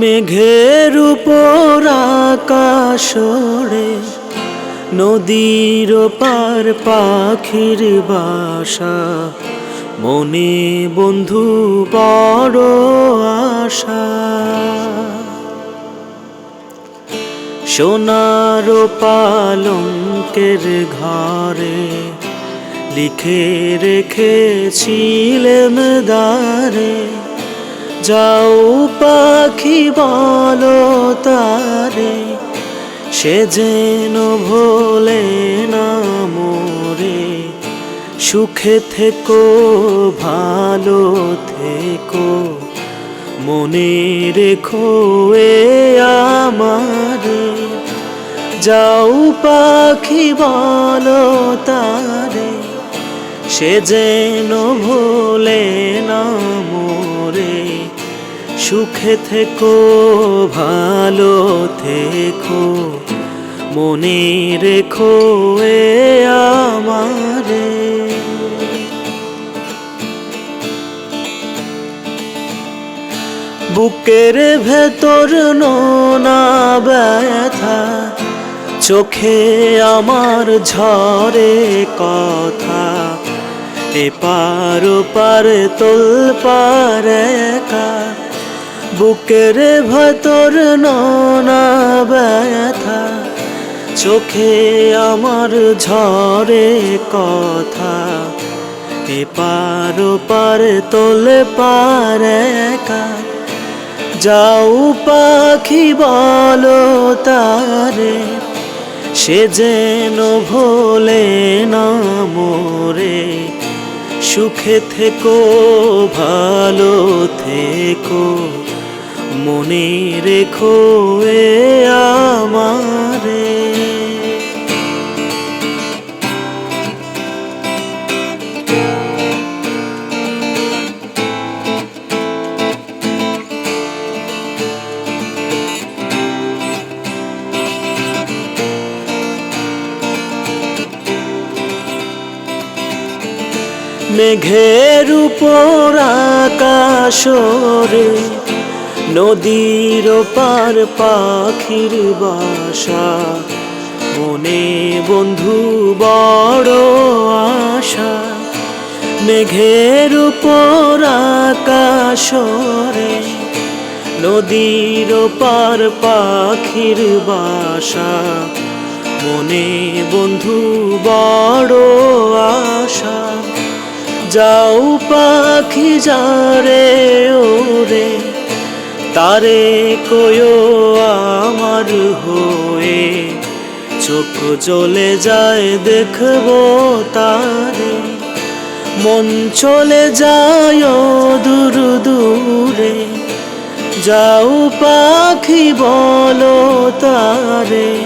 মেঘের উপর আকাশরে নদীর পার পাখির বাসা। মনে বন্ধু বড় আশা। সোনার পালঙ্কের ঘরে লিখে রেখেছিলেম দারে যাও পাখি বলো তারে, সে যেন ভোলে না মোরে। সুখে থেকো, ভালো থেকো, মনে রেখো এ আমারে। যাও পাখি বলো তারে, সে যেন ভোলে না মোরে। সুখে থেকো, ভালো থেকো। মনে রেখো এ আমারে। বুকের ভেতর নোনা ব্যথা, চোখে আমার ঝরে কথা। এপার পার তোল পার একা বুকের ভেতর নোনা ব্যথা, চোখে আমার ঝরে কথা। এপার পার তোলে পার একা। যাও পাখি বলো তারে, সে যেন ভোলে না মোরে। সুখে থেকো, ভালো থেকো মনে রেখো এ আমারে। মেঘের উপর আকাশরে নদীর পার পাখির বাসা। মনে বন্ধু বড় আশা। মেঘের উপর আকাশরে নদীর পার পাখির বাসা। মনে বন্ধু বড় আশা। যাও পাখি যারে ওরে। তারে কয়ো আমার হয়ে। চোখ চলে যায় দেখব তারে। মন চলে যায় দূর দূরে। যাও পাখি বলো তারে,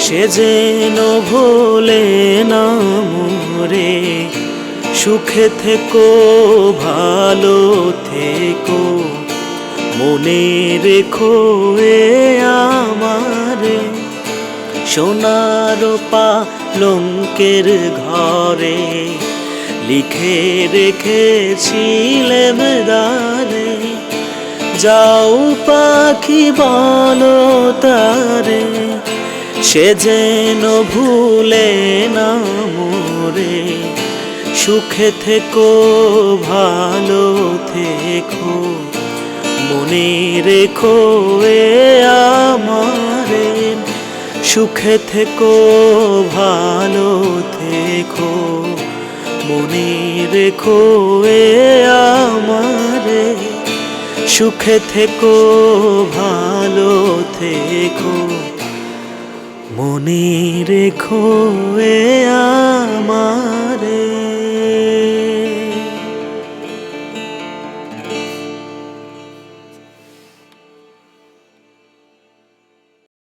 সে যেন ভোলে না মোরে। সুখে থেকো, ভালো থেকো। মনে রেখো এ আমারে, সোনার পালঙ্কের ঘরে লিখে রেখেছিলেম দারে যাও পাখি বলো তারে, সে যেন ভুলে না মোরে, সুখে থেকো, ভালো থেকো। মনে রেখো এ আমারে। সুখে থেকো, ভালো থেকো। মনে রেখো এ আমারে। সুখে থেকো, ভালো থেকো। মনে রেখো এ আমারে।